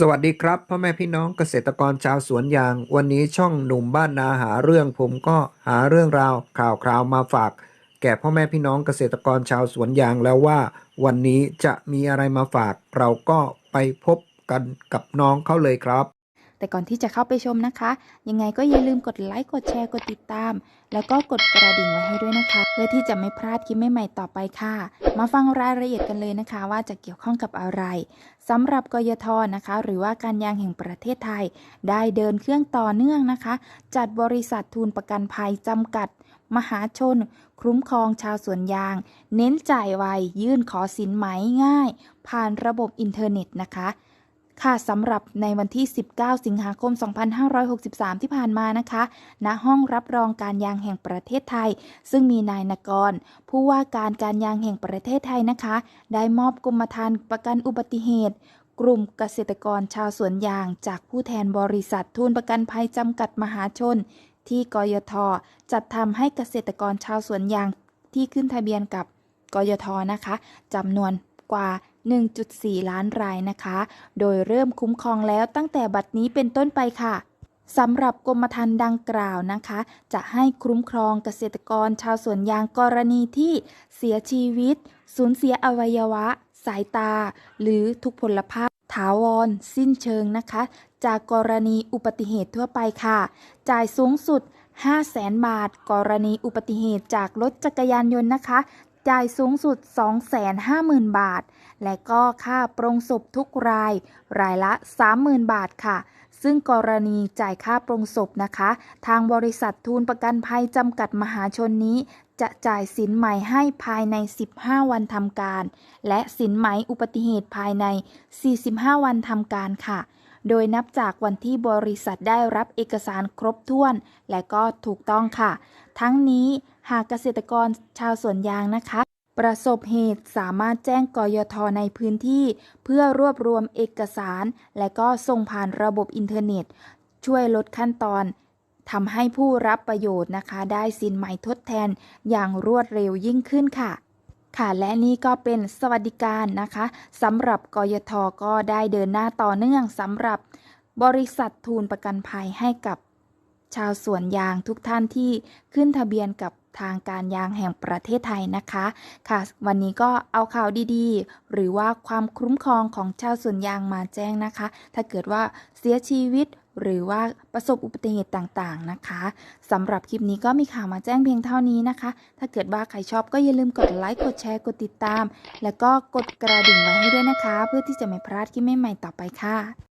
สวัสดีครับพ่อแม่พี่น้องเกษตรกรชาวสวนยาง วันนี้ช่องหนุ่มบ้านนาหาเรื่องผมก็หาเรื่องราวข่าวคราวมาฝาก แก่พ่อแม่พี่น้องเกษตรกรชาวสวนยางแล้วว่า วันนี้จะมีอะไรมาฝาก เราก็ไปพบกันกับน้องเขาเลยครับ แต่ก่อนที่จะเข้าไปชมนะคะ ยังไงก็อย่าลืมกดไลค์กดแชร์กดติดตาม แล้วก็กดกระดิ่งไว้ให้ด้วยนะคะ เพื่อที่จะไม่พลาดคลิปใหม่ๆต่อไปค่ะ มาฟังรายละเอียดกันเลยนะคะ ว่าจะเกี่ยวข้องกับอะไรสำหรับกยทนะคะ หรือว่าการยางแห่งประเทศไทย ได้เดินเครื่องต่อเนื่องนะคะ จัดบริษัททุนประกันภัยจำกัดมหาชน คุ้มครองชาวสวนยาง เน้นจ่ายไว ยื่นขอสินไหมง่าย ผ่านระบบอินเทอร์เน็ตนะคะ ค่ะสำหรับในวันที่ 19 สิงหาคม 2563 ที่ผ่านมานะคะ ณ ห้องรับรองการยางแห่งประเทศไทย ซึ่งมีนายนกร ผู้ว่าการการยางแห่งประเทศไทยนะคะ ได้มอบกรมธรรม์ประกันอุบัติเหตุ กลุ่มเกษตรกรชาวสวนยาง จากผู้แทนบริษัททุนประกันภัยจำกัดมหาชน ที่กยท จัดทำให้เกษตรกรชาวสวนยางที่ขึ้นทะเบียนกับกยทนะคะจำนวนกว่า 1.4 ล้านรายนะคะ โดยเริ่มคุ้มครองแล้วตั้งแต่บัดนี้เป็นต้นไปค่ะสำหรับกรมธรรม์ดังกล่าวนะคะ จะให้คุ้มครองเกษตรกรชาวสวนยางกรณีที่เสียชีวิต สูญเสียอวัยวะ สายตา หรือทุกพลภาพถาวร สิ้นเชิงนะคะ จากกรณีอุบัติเหตุทั่วไปค่ะ จ่ายสูงสุด 5 0 0แสนบาท กรณีอุบัติเหตุจากรถจักรยานยนต์นะคะ จ่ายสูงสุด 250,000 บาท และก็ค่าปรงศพทุกราย รายละ 30,000 บาทค่ะ ซึ่งกรณีจ่ายค่าปรงศพนะคะ ทางบริษัททุนประกันภัยจำกัดมหาชนนี้ จะจ่ายสินไหมให้ภายใน 15 วันทำการ และสินไหมอุบัติเหตุภายใน 45 วันทำการค่ะโดยนับจากวันที่บริษัทได้รับเอกสารครบถ้วน และก็ถูกต้องค่ะ ทั้งนี้หากเกษตรกรชาวสวนยางนะคะ ประสบเหตุสามารถแจ้งกยทในพื้นที่ เพื่อรวบรวมเอกสาร และก็ส่งผ่านระบบอินเทอร์เน็ต ช่วยลดขั้นตอนทำให้ผู้รับประโยชน์นะคะ ได้สินใหม่ทดแทนอย่างรวดเร็วยิ่งขึ้นค่ะค่ะและนี่ก็เป็นสวัสดิการนะคะสำหรับกยทก็ได้เดินหน้าต่อเนื่องสำหรับบริษัททุนประกันภัยให้กับ ชาวสวนยางทุกท่านที่ขึ้นทะเบียนกับทางการยางแห่งประเทศไทยนะคะค่ะ วันนี้ก็เอาข่าวดีๆ หรือว่าความคุ้มครองของชาวสวนยางมาแจ้งนะคะ ถ้าเกิดว่าเสียชีวิตหรือว่าประสบอุบัติเหตุต่างๆนะคะสำหรับคลิปนี้ก็มีข่าวมาแจ้งเพียงเท่านี้นะคะ ถ้าเกิดว่าใครชอบก็อย่าลืมกดไลค์กดแชร์กดติดตาม แล้วก็กดกระดิ่งไว้ให้ด้วยนะคะ เพื่อที่จะไม่พลาดคลิปใหม่ๆต่อไปค่ะ